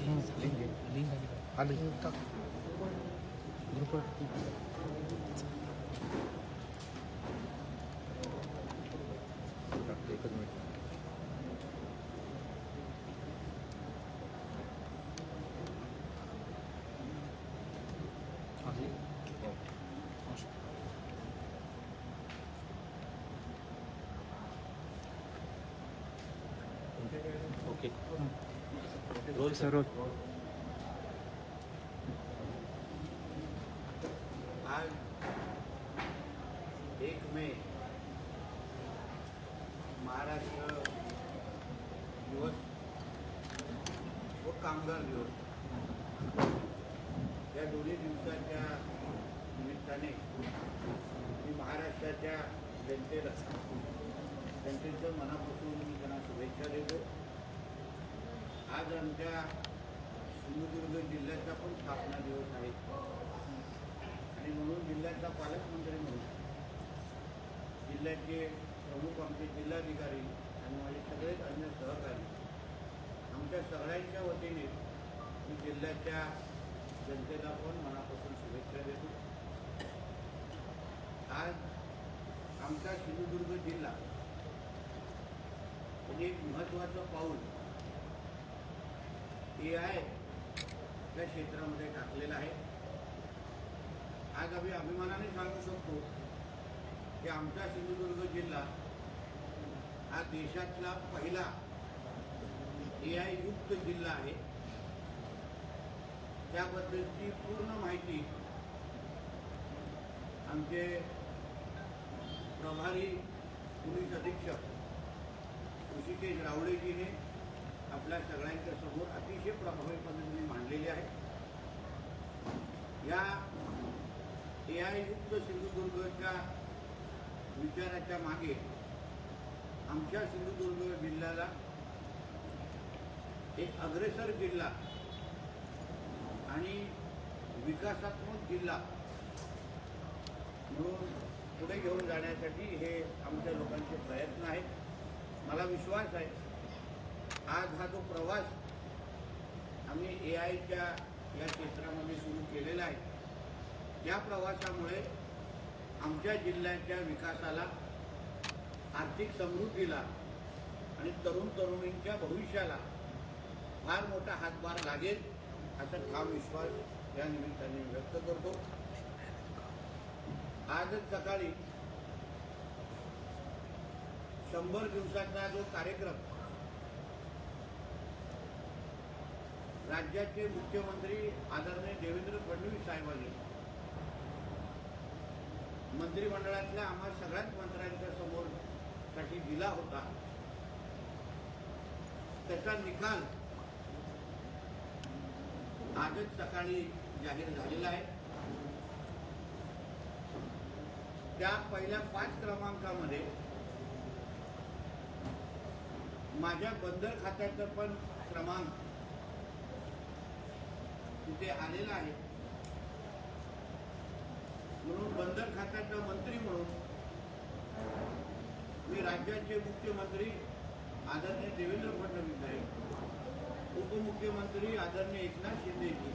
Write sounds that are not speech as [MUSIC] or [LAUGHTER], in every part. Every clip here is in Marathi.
घ्या रे आली रोल सर रोल आज एक मे महाराष्ट्र दिवस व कामगार दिवस या दोन्ही दिवसाच्या निमित्ताने मी महाराष्ट्राच्या जनतेला जनतेचं मनापासून मी त्यांना शुभेच्छा देतो आज आमच्या सिंधुदुर्ग जिल्ह्याचा पण स्थापना दिवस आहे. आणि म्हणून जिल्ह्याचा पालकमंत्री म्हणून जिल्ह्याचे प्रमुख आमचे जिल्हाधिकारी आणि माझे सगळेच अन्य सहकारी आमच्या सगळ्यांच्या वतीने मी जिल्ह्याच्या जनतेला पण मनापासून शुभेच्छा देतो. आज आमचा सिंधुदुर्ग जिल्हा एक महत्त्वाचं पाऊल ए आय आपल्या क्षेत्रामध्ये टाकलेला आहे. आज आम्ही अभिमानाने सांगू शकतो की आमचा सिंधुदुर्ग जिल्हा हा देशातला पहिला ए आय युक्त जिल्हा आहे. त्याबद्दलची पूर्ण माहिती आमचे प्रभारी पोलीस अधीक्षक ऋषिकेश रावळेजीने आपल्या सगळ्यांच्या समोर अतिशय प्रभावी पद्धतीने मांडलेली आहे. या ए आय युक्त सिंधुदुर्गच्या विचाराच्या मागे आमच्या सिंधुदुर्ग जिल्ह्याला एक अग्रेसर जिल्हा आणि विकासात्मक जिल्हा म्हणून पुढे घेऊन जाण्यासाठी हे आमच्या लोकांचे प्रयत्न आहेत. मला विश्वास आहे आज हा जो प्रवास आम्ही ए आयच्या या क्षेत्रामध्ये सुरू केलेला आहे या प्रवासामुळे आमच्या जिल्ह्याच्या विकासाला आर्थिक समृद्धीला आणि तरुण तरुणींच्या भविष्याला फार मोठा हातभार लागेल असा ठाम विश्वास या निमित्ताने व्यक्त करतो. आजच सकाळी शंभर दिवसाचा जो कार्यक्रम राज्याचे मुख्यमंत्री आदरणीय देवेंद्र फडणवीस साहेबांनी. मंत्रिमंडळातल्या आम्हा सगळ्याच मंत्र्यांच्या समोर साठी दिला होता. त्याचा निकाल आजच सकाळी जाहीर झालेला आहे. त्या पहिल्या पाच क्रमांकामध्ये माझ्या बंदर खात्याचं पण क्रमांक तिथे आलेला आहे. म्हणून बंदर खात्याचा मंत्री म्हणून मी राज्याचे मुख्यमंत्री आदरणीय देवेंद्र फडणवीस आहे उपमुख्यमंत्री आदरणीय एकनाथ शिंदेजी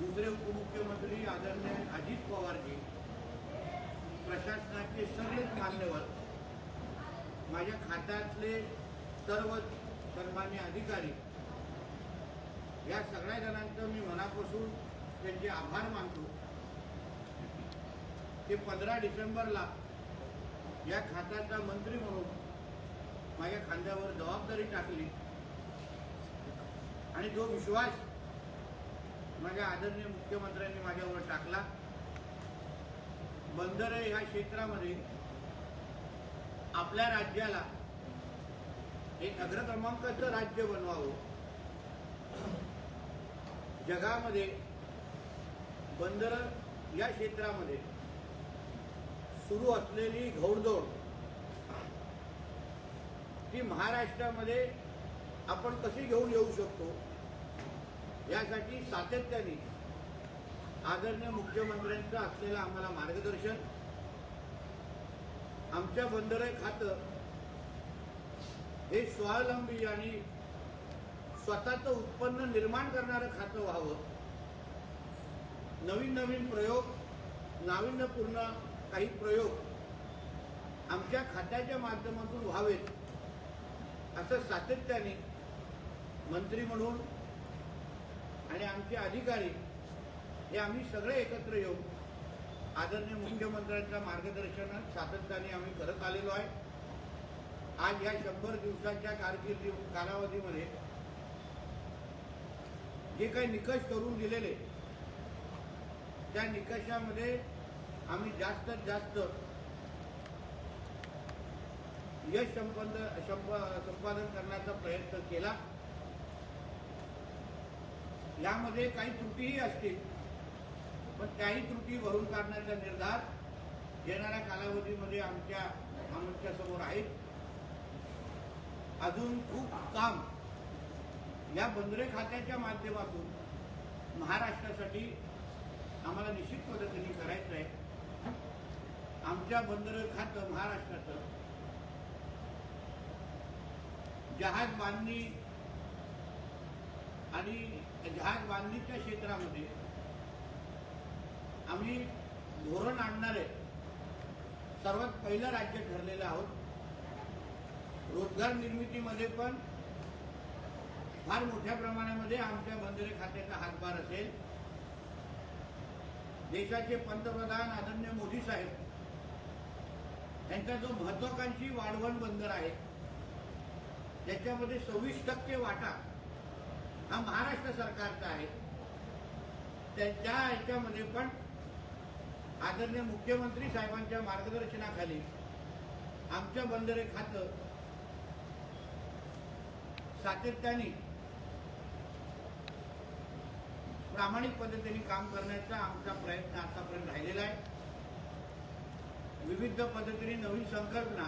दुसरे उपमुख्यमंत्री आदरणीय अजित पवारजी प्रशासनाचे सगळेच मान्यवर माझ्या खात्यातले सर्व सन्मान्य अधिकारी या सगळ्या जणांचं मी मनापासून त्यांचे आभार मानतो ते पंधरा डिसेंबरला या खात्याचा मंत्री म्हणून माझ्या खांद्यावर जबाबदारी टाकली आणि जो विश्वास माझ्या आदरणीय मुख्यमंत्र्यांनी माझ्यावर टाकला बंदर ह्या क्षेत्रामध्ये आपल्या राज्याला एक अग्रक्रमांकाचं राज्य बनवावं. जगामध्ये बंदर या क्षेत्रामध्ये सुरू असलेली घौडदौड ती महाराष्ट्रामध्ये आपण कशी घेऊन येऊ शकतो यासाठी सातत्याने आदरणीय मुख्यमंत्र्यांचं असलेलं आम्हाला मार्गदर्शन आमच्या बंदरे खातं हे स्वावलंबी आणि स्वतःचं उत्पन्न निर्माण करणारं खातं व्हावं. नवीन नवीन प्रयोग नाविन्यपूर्ण काही प्रयोग आमच्या खात्याच्या माध्यमातून व्हावेत असं सातत्याने मंत्री म्हणून आणि आमचे अधिकारी हे आम्ही सगळे एकत्र येऊन आदरणीय मुख्यमंत्र्यांच्या मार्गदर्शनात सातत्याने आम्ही करत आलेलो आहे. आज या शंभर दिवसाच्या कारकिर्दी कालावधीमध्ये जे काही निकष करून दिलेले त्या निकषामध्ये आम्ही जास्तीत जास्त यश संपन्न संप संपादन करण्याचा प्रयत्न केला. यामध्ये काही त्रुटीही असतील पण त्याही त्रुटी भरून काढण्याचा निर्धार येणाऱ्या कालावधीमध्ये आमच्या आमच्यासमोर आहेत. अजून खूप काम या बंदरे खात्याच्या माध्यमातून महाराष्ट्रासाठी आम्हाला निश्चित पद्धतीने करायचं आहे. आमच्या बंदर खातं महाराष्ट्राचं जहाज बांधणी आणि जहाज बांधणीच्या क्षेत्रामध्ये आम्ही धोरण आणणारे सर्वात पहिलं राज्य ठरलेलं आहोत. रोजगार निर्मितीमध्ये पण फार मोठ्या प्रमाणामध्ये आमच्या बंदरे खात्याचा हातभार असेल. देशाचे पंतप्रधान आदरणीय मोदी साहेब त्यांचा जो महत्वाकांक्षी वाढवण बंदर आहे त्याच्यामध्ये सव्वीस टक्के वाटा हा महाराष्ट्र सरकारचा आहे. त्यांच्या त्या ह्याच्यामध्ये पण आदरणीय मुख्यमंत्री साहेबांच्या मार्गदर्शनाखाली आमच्या बंदरे खातं सातत्याने प्रामाणिक पद्धतीने काम करण्याचा आमचा प्रयत्न आतापर्यंत राहिलेला आहे. विविध पद्धतीने नवीन संकल्पना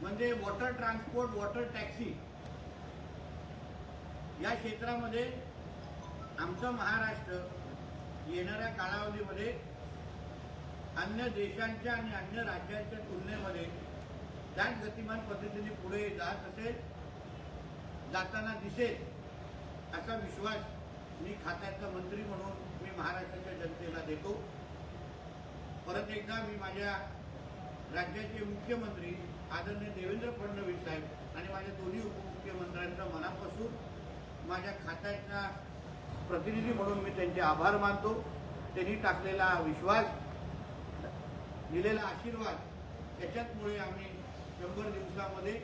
म्हणजे वॉटर ट्रान्सपोर्ट वॉटर टॅक्सी या क्षेत्रामध्ये आमचं महाराष्ट्र येणाऱ्या कालावधीमध्ये अन्य देशांच्या आणि अन्य राज्यांच्या तुलनेमध्ये त्याच गतिमान पद्धतीने पुढे जात असेल जाताना दिसेल. असा विश्वास मी खात्याचा मंत्री म्हणून मी महाराष्ट्राच्या जनतेला देतो. परत एकदा मी माझ्या राज्याचे मुख्यमंत्री आदरणीय देवेंद्र फडणवीस साहेब आणि माझ्या दोन्ही उपमुख्यमंत्र्यांचा मनापासून माझ्या खात्याचा प्रतिनिधी म्हणून मी त्यांचे आभार मानतो. त्यांनी टाकलेला विश्वास दिलेला आशीर्वाद त्याच्याचमुळे आम्ही शंभर दिवसामध्ये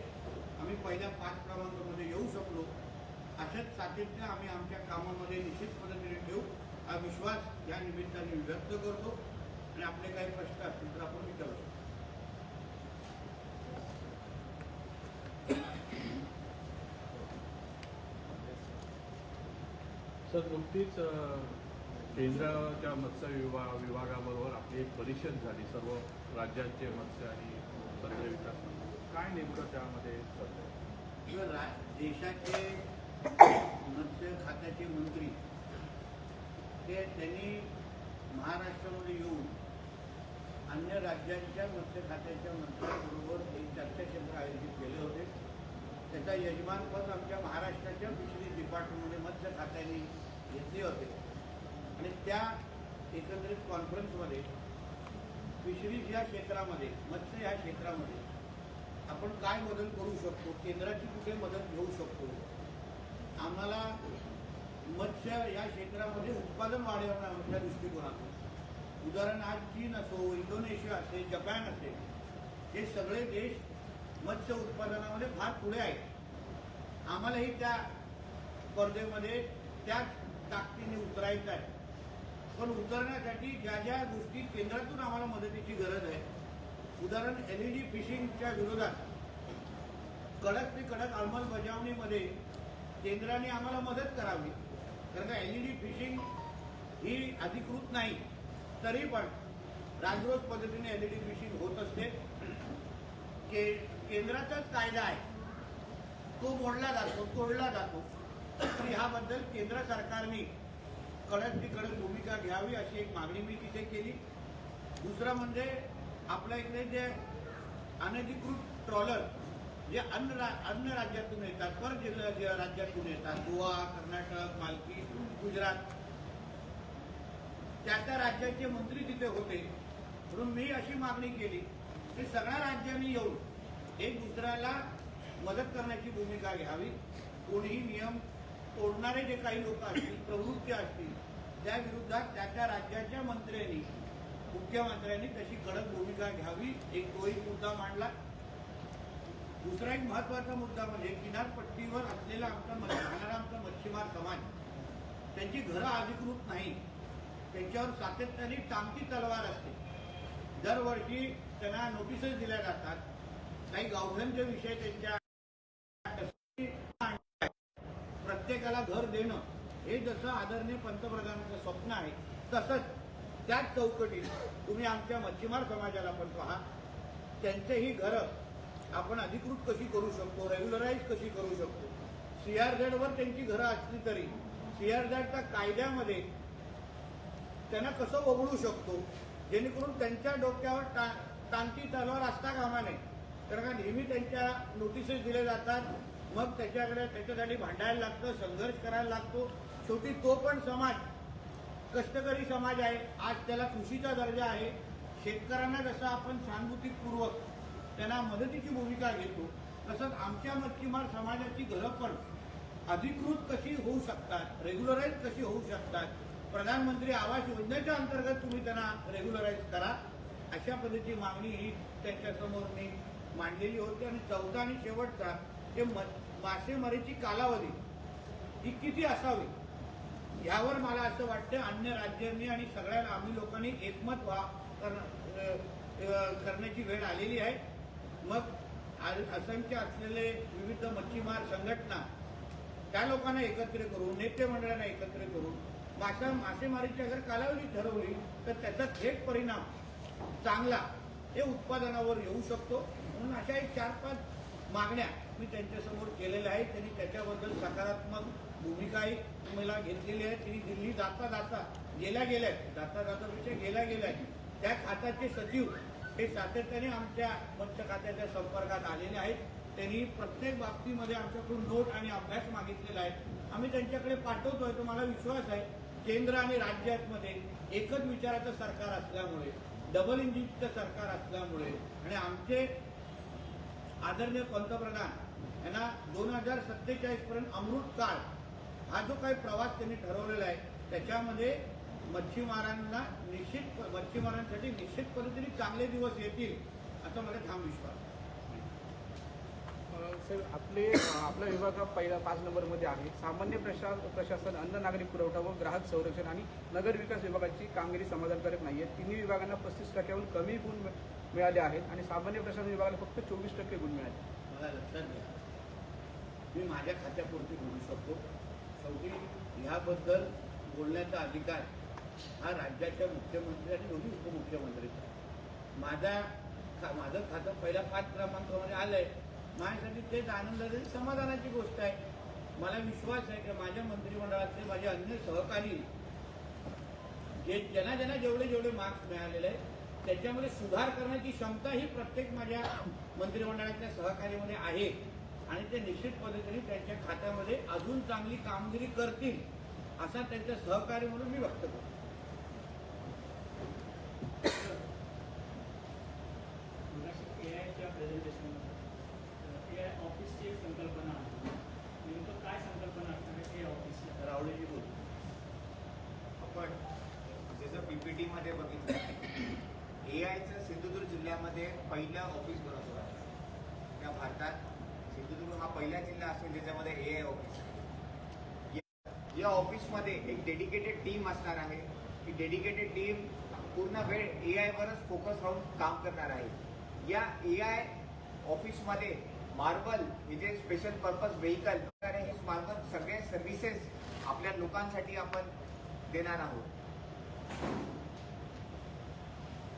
आम्ही पहिल्या पाच क्रमांकामध्ये येऊ शकलो. अशाच सातत्य आम्ही आमच्या कामामध्ये निश्चित पद्धतीने ठेवू हा विश्वास या निमित्ताने व्यक्त करतो. आणि आपले काही प्रश्न असतील तर आपण विचारू शकतो. सर नुकतीच केंद्राच्या मत्स्य विभा विभागाबरोबर आपली एक परिषद झाली. सर्व राज्यांचे मत्स्य आणि विकास. काय नेमकं त्यामध्ये देशाचे मत्स्य खात्याचे मंत्री ते त्यांनी महाराष्ट्रामध्ये येऊन अन्य राज्यांच्या मत्स्य खात्याच्या मंत्र्यांबरोबर एक चर्चाकेंद्र आयोजित केले होते. त्याचा यजमानपद आमच्या महाराष्ट्राच्या फिशरीज डिपार्टमेंटमध्ये मत्स्य खात्याने घेतले होते. आणि त्या एकंदरीत कॉन्फरन्समध्ये फिशरीज या क्षेत्रामध्ये मत्स्य या क्षेत्रामध्ये आपण काय मदत करू शकतो केंद्राची कुठे मदत घेऊ शकतो आम्हाला मत्स्य या क्षेत्रामध्ये उत्पादन वाढवण्याच्या दृष्टिकोनातून. उदाहरण आज चीन असो इंडोनेशिया असेल जपान असेल हे सगळे देश मत्स्य उत्पादनामध्ये फार पुढे आहेत. आम्हालाही त्या स्पर्धेमध्ये त्याच ताकदीने उतरायचं आहे. पण उतरण्यासाठी ज्या ज्या गोष्टी केंद्रातून आम्हाला मदतीची गरज आहे उदाहरण एल ई डी फिशिंगच्या विरोधात कडक ते कडक अंमलबजावणीमध्ये केंद्राने आम्हाला मदत करावी. कारण का एलईडी ई डी फिशिंग ही अधिकृत नाही. तरी पण राजरोज पद्धतीने एलईडी ई डी फिशिंग होत असते. के केंद्राचाच कायदा आहे. तो मोडला जातो तोडला जातो. तर ह्याबद्दल केंद्र सरकारने कडक ती कडक भूमिका घ्यावी अशी एक मागणी मी तिथे केली. दुसरं म्हणजे आपल्या इकडे जे अनधिकृत ट्रॉलर जे अन्य अन्य राज्यातून येतात. पर जिल्हा राज्यातून येतात. गोवा कर्नाटक मालकी गुजरात. त्या त्या राज्याचे मंत्री तिथे होते. म्हणून मी अशी मागणी केली की सगळ्या राज्यांनी येऊन एक दुसऱ्याला मदत करण्याची भूमिका घ्यावी. कोणीही नियम तोडणारे जे काही लोक असतील प्रवृत्ती असतील त्या विरुद्धात त्या त्या राज्याच्या मंत्र्यांनी मुख्यमंत्र्यांनी तशी कडक भूमिका घ्यावी. एक तोही मुद्दा मांडला. दुसरा एक महत्त्वाचा मुद्दा म्हणजे किनारपट्टीवर असलेला आमचा राहणारा आमचा मच्छीमार समाज त्यांची घरं अधिकृत नाही. त्यांच्यावर सातत्याने टांगती तलवार असते. दरवर्षी त्यांना नोटीसेस दिल्या जातात. काही गावठ्यांचे विषय त्यांच्या प्रत्येकाला घर देणं हे जसं आदरणीय पंतप्रधानांचं स्वप्न आहे तसंच त्याच चौकटीत तुम्ही आमच्या मच्छीमार समाजाला पण पहा. त्यांचेही घरं आपण अधिकृत कशी करू शकतो? रेग्युलराईज कशी करू शकतो? सीआरझेडवर त्यांची घरं असली तरी सीआरझेडच्या कायद्यामध्ये त्यांना कसं वगळू शकतो? जेणेकरून त्यांच्या डोक्यावर टा टांती तलवार असता कामा नये. कारण का नेहमी त्यांच्या नोटिसेस दिले जातात. मग त्याच्याकडे त्याच्यासाठी भांडायला लागतं संघर्ष करायला लागतो. शेवटी तो पण समाज कष्टकरी समाज आहे. आज त्याला कृषीचा दर्जा आहे. शेतकऱ्यांना जसं आपण सहानुभूतीपूर्वक त्यांना मदतीची भूमिका घेतो. तसंच आमच्या मच्छीमार समाजाची घरं पण अधिकृत कशी होऊ शकतात रेग्युलराईज कशी होऊ शकतात प्रधानमंत्री आवास योजनेच्या अंतर्गत तुम्ही त्यांना रेग्युलराईज करा अशा पद्धतीची मागणी ही त्यांच्यासमोर मी मांडलेली होती. आणि चौथा आणि शेवटचा हे म- मासेमारीची कालावधी ही किती असावी यावर मला असं वाटतं अन्य राज्यांनी आणि सगळ्या आम्ही लोकांनी एकमत व्हा करण्याची वेळ आलेली आहे. मग असंख्य असलेले विविध मच्छीमार संघटना त्या लोकांना एकत्र करून नेते मंडळांना एकत्र करून मासा मासेमारीची अगर कालावधी ठरवली तर त्याचा थेट परिणाम चांगला हे उत्पादनावर येऊ शकतो. म्हणून अशा एक चार पाच मागण्या मी त्यांच्यासमोर केलेल्या आहेत. त्यांनी त्याच्याबद्दल सकारात्मक भूमिकाही मला घेतलेली आहे. त्यांनी दिल्ली जाता जाता गेल्या गेल्या जाता जाता विषय गेल्या गेल्या त्या खात्याचे सचिव हे सातत्याने आमच्या मत्स्य खात्याच्या संपर्कात आलेले आहेत. त्यांनी प्रत्येक बाबतीमध्ये आमच्याकडून नोट आणि अभ्यास मागितलेला आहे. आम्ही त्यांच्याकडे पाठवतोय तो मला विश्वास आहे. केंद्र आणि राज्यातमध्ये एकच विचाराचं सरकार असल्यामुळे डबल इंजिनचं सरकार असल्यामुळे आणि आमचे आदरणीय पंतप्रधान यांना दोन हजार सत्तेचाळीस पर्यंत अमृत काळ हा जो काही प्रवास त्यांनी ठरवलेला आहे त्याच्यामध्ये मच्छीमारांना निश्चित मच्छीमारांसाठी निश्चित पद्धतीने चांगले दिवस येतील असा मला ठाम विश्वास सर आपले आपला विभाग हा पहिला पाच नंबरमध्ये आहे. सामान्य प्रशा प्रशासन अन्न नागरी पुरवठा व ग्राहक संरक्षण आणि नगर विकास विभागाची कामगिरी समाधानकारक नाही आहे तिन्ही विभागांना पस्तीस टक्क्याहून कमी गुण मिळ- मिळाले आहेत आणि सामान्य प्रशासन विभागाला फक्त चोवीस टक्के गुण मिळाले मला लक्षात घ्या. मी माझ्या खात्यापुरती बोलू शकतो. शेवटी ह्याबद्दल बोलण्याचा अधिकार हा राज्याच्या मुख्यमंत्री आणि दोन्ही उपमुख्यमंत्रीचा माझ्या माझा खा- माझं खातं पहिल्या पाच क्रमांकामध्ये आलंय. माझ्यासाठी तेच आनंदाची समाधानाची गोष्ट आहे. मला विश्वास आहे की माझ्या मंत्रिमंडळातले माझे अन्य सहकारी जे ज्यांना ज्यांना जेवढे जेवढे मार्क्स मिळालेले आहेत त्याच्यामध्ये सुधार करण्याची क्षमता ही प्रत्येक माझ्या मंत्रिमंडळातल्या सहकार्यामध्ये आहे. आणि ते निश्चित पद्धतीने त्यांच्या खात्यामध्ये अजून चांगली कामगिरी करतील असा त्यांच्या सहकार्य म्हणून मी व्यक्त करतो ए आयच्या प्रेझेंटेशनमध्ये ए आय ऑफिसची एक संकल्पना आहे नेमकं काय संकल्पना असणार आहे ए ऑफिसची रावळेजी बोल आपण जसं पीपीटी मध्ये बघितलं ए आयचं सिंधुदुर्ग जिल्ह्यामध्ये पहिलं ऑफिस बनवतो आहे त्या भारतात सिंधुदुर्ग हा पहिला जिल्हा असेल ज्याच्यामध्ये ए आय ऑफिस आहे या- या ऑफिसमध्ये एक डेडिकेटेड टीम असणार आहे. ही डेडिकेटेड टीम पूर्ण वेळ ए आयवरच फोकस राहून काम करणार आहे. या ए आय ऑफिसमध्ये मार्बल हे जे स्पेशल पर्पज व्हेकल हे मार्बल सगळे सर्व्हिसेस आपल्या लोकांसाठी आपण देणार आहोत.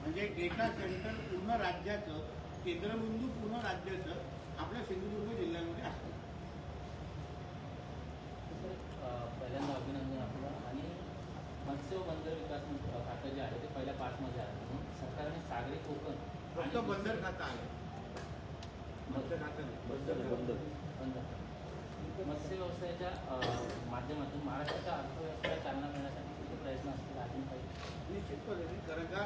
म्हणजे डेटा सेंटर पूर्ण राज्याचं केंद्रबिंदू पूर्ण राज्याचं आपल्या सिंधुदुर्ग जिल्ह्यामध्ये असतं. पहिल्यांदा अभिनंदन आपलं आणि बंदर विकास खातं जे आहे ते पहिल्या पाचमध्ये आहे. म्हणून सरकारने सागरी कोकण फक्त बंदर खातं आहे. मत्स्य खातं नाही. बंदर मत्स्य व्यवसायाच्या माध्यमातून महाराष्ट्राच्या अर्थव्यवस्थेला चालना मिळण्यासाठी किती प्रयत्न असतील? अजून काही? निश्चित पद्धतीने कारण का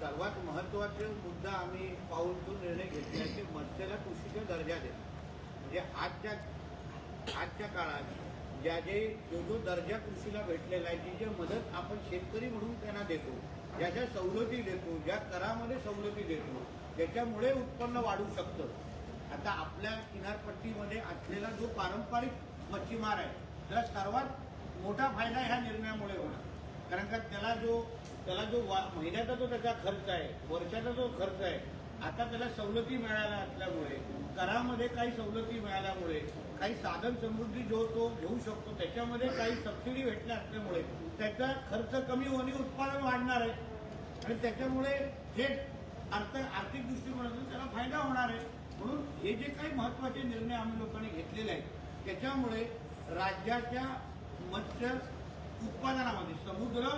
सर्वात महत्त्वाचे मुद्दा आम्ही पाऊल तो निर्णय घेतला आहे की मत्स्याला कृषीचा दर्जा देणं. म्हणजे आजच्या आजच्या काळात ज्या जे जो जो दर्जा कृषीला भेटलेला आहे जी जे मदत आपण शेतकरी म्हणून त्यांना देतो ज्या ज्या सवलती देतो ज्या करामध्ये सवलती देतो ज्याच्यामुळे उत्पन्न वाढू शकतं. आता आपल्या किनारपट्टीमध्ये असलेला जो पारंपरिक मच्छीमार आहे त्याला सर्वात मोठा फायदा ह्या निर्णयामुळे होणार. कारण का त्याला जो त्याला जो वा महिन्याचा जो त्याचा खर्च आहे वर्षाचा जो खर्च आहे आता त्याला सवलती मिळाल्या असल्यामुळे करामध्ये काही सवलती मिळाल्यामुळे काही साधन समृद्धी जो तो घेऊ शकतो त्याच्यामध्ये काही सबसिडी भेटल्या असल्यामुळे त्याचा खर्च कमी होणे उत्पादन वाढणार आहे. आणि त्याच्यामुळे थेट अर्थ आर्थिक दृष्टिकोनातून त्याला फायदा होणार आहे. म्हणून हे जे काही महत्त्वाचे निर्णय आम्ही लोकांनी घेतलेले आहेत त्याच्यामुळे राज्याच्या मत्स्य उत्पादनामध्ये समुद्र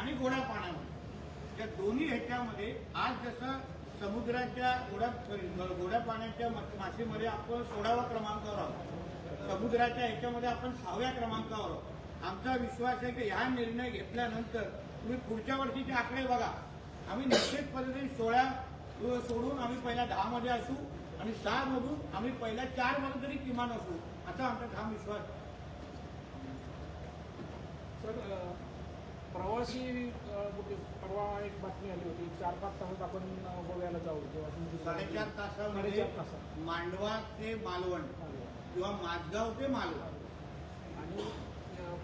आणि गोड्या पाण्यामध्ये या दोन्ही ह्याच्यामध्ये आज जसं समुद्राच्या गोड्या गोड्या पाण्याच्या मासेमध्ये आपण सोळावा क्रमांकावर आहोत. समुद्राच्या ह्याच्यामध्ये आपण सहाव्या क्रमांकावर आहोत. आमचा विश्वास आहे की ह्या निर्णय घेतल्यानंतर तुम्ही पुढच्या वर्षीचे आकडे बघा. आम्ही निश्चित पद्धतीने सोळा सोडून आम्ही पहिल्या दहा मध्ये असू आणि सहा मधून आम्ही पहिल्या चारमध्ये तरी किमान असू. असा आमचा ठाम विश्वास आहे. सर प्रवासी परवा एक बातमी आली होती. चार पाच तासात आपण गोव्याला जाऊ. साडेचार तासामध्ये मांडवा ते मालवण. किंवा माझगाव ते मालवण आणि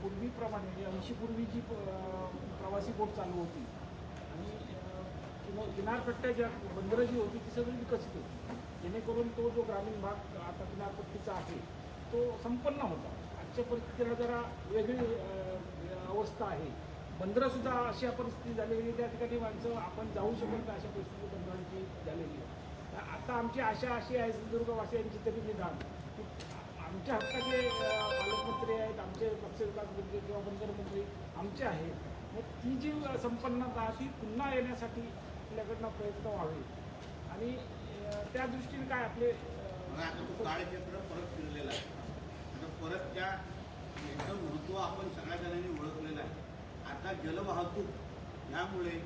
पूर्वीप्रमाणे म्हणजे ऐंशी पूर्वी जी प- प्रवासी बोट चालू होती आणि किंवा किनारपट्ट्या ज्या बंदरं जी होती ती सगळी विकसित होती. जेणेकरून तो जो ग्रामीण भाग आता किनारपट्टीचा आहे तो संपन्न होता. आजच्या परिस्थितीला जरा वेगळी अवस्था आहे. बंदरंसुद्धा अशा परिस्थिती झालेली त्या ठिकाणी माणसं आपण जाऊ शकत नाही अशा परिस्थिती बंदरांची झालेली. आहे तर आता आमची आशा अशी आहे सिंधुदुर्गवासियांची तरी निदान. की आमच्या हक्काचे पालकमंत्री आहेत आमचे मत्स्यविकास मंत्री किंवा बंदरमंत्री आमचे आहे मग ती जी संपन्नता ती पुन्हा येण्यासाठी आपल्याकडनं प्रयत्न व्हावे. आणि त्या दृष्टीने काय आपले मग परत फिरलेलं आहे. आता परत त्या याचं महत्त्व आपण सगळ्या जणांनी ओळखलेलं आहे. आता जलवाहतूक यामुळे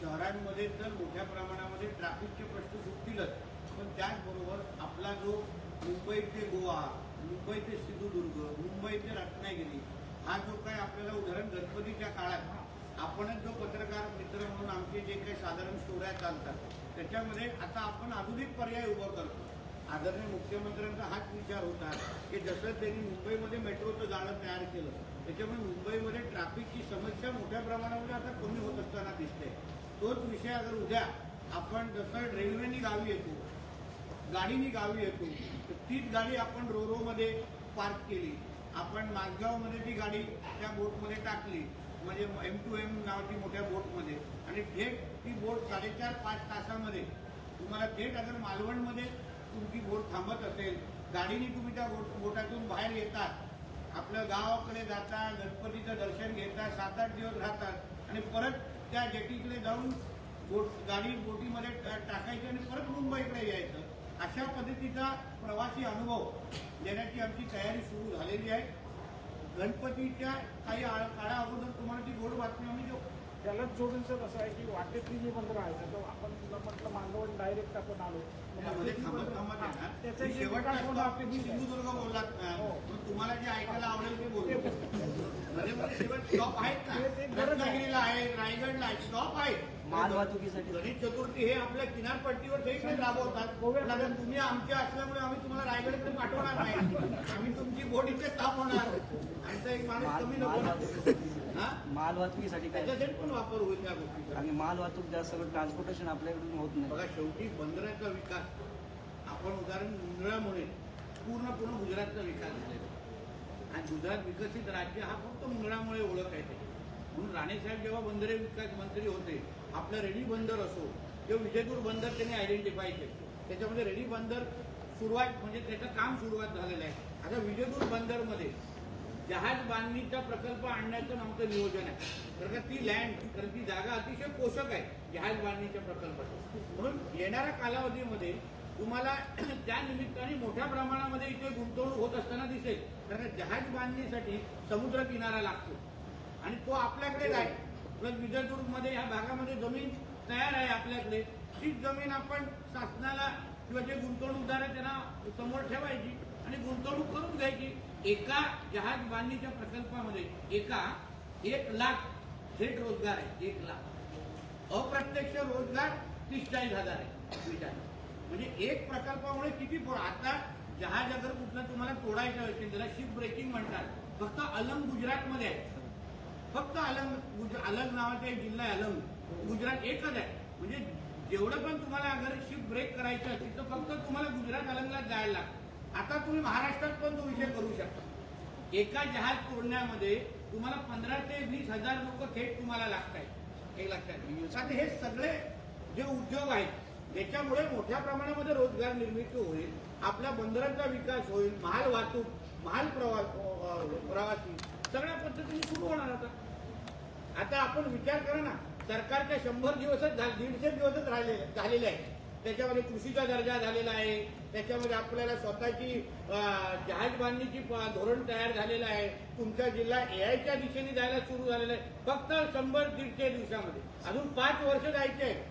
शहरांमध्ये तर मोठ्या प्रमाणामध्ये ट्रॅफिकचे प्रश्न सुटतीलच पण त्याचबरोबर आपला जो मुंबई ते गोवा मुंबई ते सिंधुदुर्ग मुंबई ते रत्नागिरी हा जो काही आपल्याला उदाहरण गणपतीच्या काळात आपणच जो पत्रकार मित्र म्हणून आमचे जे काही साधारण स्टोऱ्या चालतात त्याच्यामध्ये आता आपण अजून एक पर्याय उभा करतो. आदरणीय मुख्यमंत्र्यांचा हाच विचार होता की जसं त्यांनी मुंबईमध्ये मेट्रोचं जाणं तयार केलं त्याच्यामुळे मुंबईमध्ये ट्रॅफिकची समस्या मोठ्या प्रमाणामध्ये आता कमी होत असताना दिसते. तोच विषय अगर उद्या आपण जसं रेल्वेनी गावी येतो गाडीनी गावी येतो तर तीच गाडी आपण रोरोमध्ये पार्क केली. आपण माझगावमध्ये ती गाडी त्या बोटमध्ये टाकली. म्हणजे एम टू एम नावाची मोठ्या बोटमध्ये. आणि थेट ती बोट साडेचार पाच तासामध्ये. तुम्हाला थेट अगर मालवणमध्ये तुमची बोट थांबत असेल गाडीने तुम्ही त्या बोट बोटातून बाहेर येतात आपल्या गावाकडे जाता गणपतीचं दर्शन घेतात सात आठ दिवस राहतात आणि परत त्या जेटीकडे जाऊन बोट गाडी बोटीमध्ये टाकायची आणि परत मुंबईकडे यायचं. अशा पद्धतीचा प्रवासी अनुभव देण्याची आमची तयारी सुरू झालेली आहे. गणपतीच्या काही काळा अगोदर तुम्हाला ती गोड बातमी आम्ही देऊ. त्यालाच जोडून सर असं आहे की वाटेतली जी बंदरं आहेत तर आपण तुला म्हटलं मालवण डायरेक्ट आपण आलो. आहे त्याचा आहे. सिंधुदुर्ग बोललात हो. तुम्हाला जे ऐकायला आवडेल ते बोलतो [LAUGHS] शेवट स्टॉप आहेत का? आहे. रत्नागिरीला आहे रायगडला आहे स्टॉप आहे मालवाहतुकीसाठी गणेश चतुर्थी हे आपल्या किनारपट्टीवर देखील राबवतात. पण आता तुम्ही आमचे असल्यामुळे आम्ही तुम्हाला रायगडकडे पाठवणार नाही. आम्ही तुमची बोट इथे होणार. आमचा एक माणूस माल कमी नको. मालवाहतुकीसाठी हा? त्याच्यासाठी पण वापर होईल त्या गोष्टीचा. आणि मालवाहतूक जास्त सगळं ट्रान्सपोर्टेशन आपल्याकडून होत नाही. बघा शेवटी बंदराचा विकास. आपण उदाहरण मुंद्रामुळे पूर्ण पूर्ण गुजरातचा विकास झालेला. आणि गुजरात विकसित राज्य हा फक्त मुंद्रामुळे ओळख आहे. म्हणून राणेसाहेब जेव्हा बंदरे विकास मंत्री होते आपलं रेडी बंदर असो किंवा विजयपूर बंदर त्यांनी आयडेंटिफाय केलं. त्याच्यामध्ये रेडी बंदर सुरुवात म्हणजे त्याचं काम सुरुवात झालेलं आहे. आता विजयपूर बंदरमध्ये जहाज बांधणीचा प्रकल्प आणण्याचं आमचं नियोजन आहे. कारण का ती लँड कारण ती जागा अतिशय पोषक आहे जहाज बांधणीच्या प्रकल्पाची. म्हणून येणाऱ्या कालावधीमध्ये तुम्हाला [CLEARS THROAT] त्या निमित्ताने मोठ्या प्रमाणामध्ये इथे गुंतवणूक होत असताना दिसेल. कारण जहाज बांधणीसाठी समुद्र किनारा लागतो. आणि तो आपल्याकडेच आहे प्लस विजयपूरमध्ये या भागामध्ये जमीन तयार आहे आपल्याकडे. तीच जमीन आपण शासनाला किंवा जे गुंतवणूकदार आहे त्यांना समोर ठेवायची आणि गुंतवणूक करून घ्यायची. एका जहाज बांधणीच्या प्रकल्पामध्ये एका एक लाख थेट रोजगार आहे. एक लाख. अप्रत्यक्ष रोजगार तीस चाळीस हजार आहे. विचार. म्हणजे एक प्रकल्पामुळे किती पोर आता जहाज अगर कुठलं तुम्हाला तोडायचं असेल त्याला शिप ब्रेकिंग म्हणतात. फक्त अलंग गुजरातमध्ये आहे. फक्त अलंग अलंग नावाचा एक जिल्हा आहे अलंग गुजरात एकच आहे. म्हणजे जेवढं पण तुम्हाला अगर शिप ब्रेक करायचं असेल तर फक्त तुम्हाला गुजरात अलंगला जायला लागतं. आता तुम्ही महाराष्ट्रात पण तो विषय करू शकता. एका जहाज तोडण्यामध्ये तुम्हाला पंधरा ते वीस हजार लोक थेट तुम्हाला लागत आहेत हे लक्षात घ्या. हे सगळे जे उद्योग आहेत याच्यामुळे मोठ्या प्रमाणामध्ये रोजगार निर्मिती होईल आपल्या बंदरांचा विकास होईल महाल वाहतूक महाल प्रवास प्रवासी सगळ्या पद्धतीने सुरू होणार आता. आता आपण विचार करा ना सरकारच्या शंभर दिवसच दीडशे दिवसच राहिलेले झालेले आहेत. त्याच्यामध्ये कृषीचा दर्जा झालेला आहे. त्याच्यामध्ये आपल्याला स्वतःची जहाज बांधणीची धोरण तयार झालेलं आहे. तुमचा जिल्हा एआयच्या दिशेने जायला सुरू झालेला आहे. फक्त शंभर दीडशे दिवसामध्ये. अजून पाच वर्ष जायचे आहेत.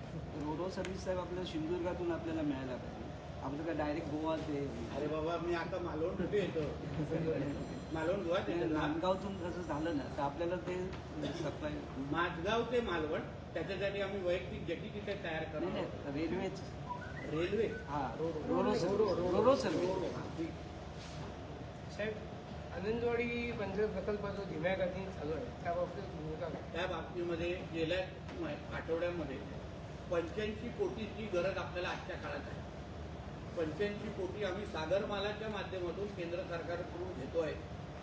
रोरो सर्व्हिस साहेब आपल्याला सिंधुदुर्गातून आपल्याला मिळायला पाहिजे. आपलं काय डायरेक्ट गोवा ते अरे बाबा मी आता मालवण कुठे येतो. [LAUGHS] मालवण गोवा ते नांदगावतून कसं झालं ना तर आपल्याला ते सप्लाय माझगाव ते मालवण त्याच्यासाठी आम्ही वैयक्तिक जेटी तिथे तयार करणार रेल्वेच. रेल्वे? हा रोरो रोरो सर्व्हिस साहेब आनंदवाडी बंदर प्रकल्प जो धीम्या गतीने चालू आहे. त्या बाबतीत भूमिका त्या बाबतीमध्ये गेल्या म- आठवड्यामध्ये पंच्याऐंशी कोटीची गरज आपल्याला आजच्या काळात आहे. पंच्याऐंशी कोटी आम्ही सागरमालाच्या माध्यमातून केंद्र सरकारकडून घेतो आहे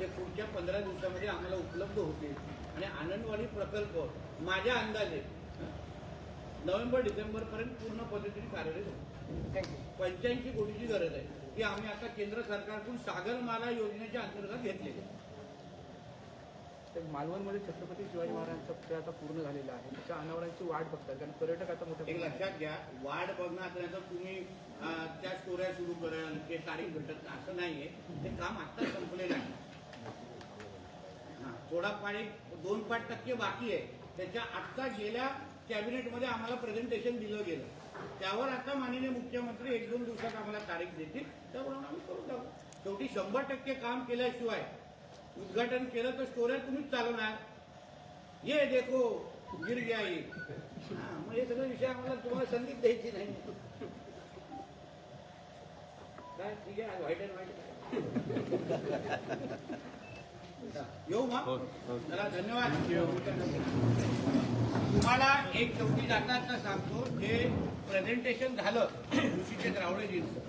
ते पुढच्या पंधरा दिवसामध्ये आम्हाला उपलब्ध होतील. आणि आनंदवाडी प्रकल्प माझ्या अंदाजे नोव्हेंबर डिसेंबर पर्यंत पूर्ण पद्धतीने कार्यरत होईल. पंच्याऐंशी कोटीची गरज आहे. ती आम्ही आता केंद्र सरकारकडून सागरमाला योजनेच्या अंतर्गत घेतलेली आहे. तर मालवणमध्ये छत्रपती शिवाजी महाराजांचा पुतळा आता पूर्ण झालेला आहे. त्याच्या अनावरांची वाट बघतात कारण पर्यटक आता मोठ्या लक्षात घ्या नाही तर तुम्ही त्या स्टोऱ्या सुरू कराल ते तारीख भेटत असं नाहीये. ते काम आत्ता संपलेलं आहे. थोडा पाणी दोन पाच टक्के बाकी आहे. त्याच्या आत्ता गेल्या कॅबिनेटमध्ये आम्हाला प्रेझेंटेशन दिलं गेलं. त्यावर आता माननीय मुख्यमंत्री एक दोन दिवसात आम्हाला तारीख देतील. त्यावरून आम्ही करू जाऊ. शेवटी शंभर टक्के काम केल्याशिवाय उद्घाटन केलं तर स्टोऱ्या तुम्हीच चालवणार. ये देखो गिर गया ये. हा, मग हे सगळे विषय आम्हाला तुम्हाला संधी द्यायची नाही. काय ठीक आहे व्हाईट अँड व्हाईट येऊ मग. चला धन्यवाद. तुम्हाला एक शेवटी जाताना सांगतो जे प्रेझेंटेशन झालं ऋषीचे रावळेजींचं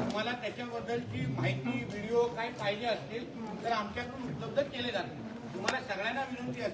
तुम्हाला त्याच्याबद्दलची माहिती व्हिडिओ काय पाहिजे असतील तर आमच्याकडून उपलब्ध केले जातील. तुम्हाला सगळ्यांना विनंती असते.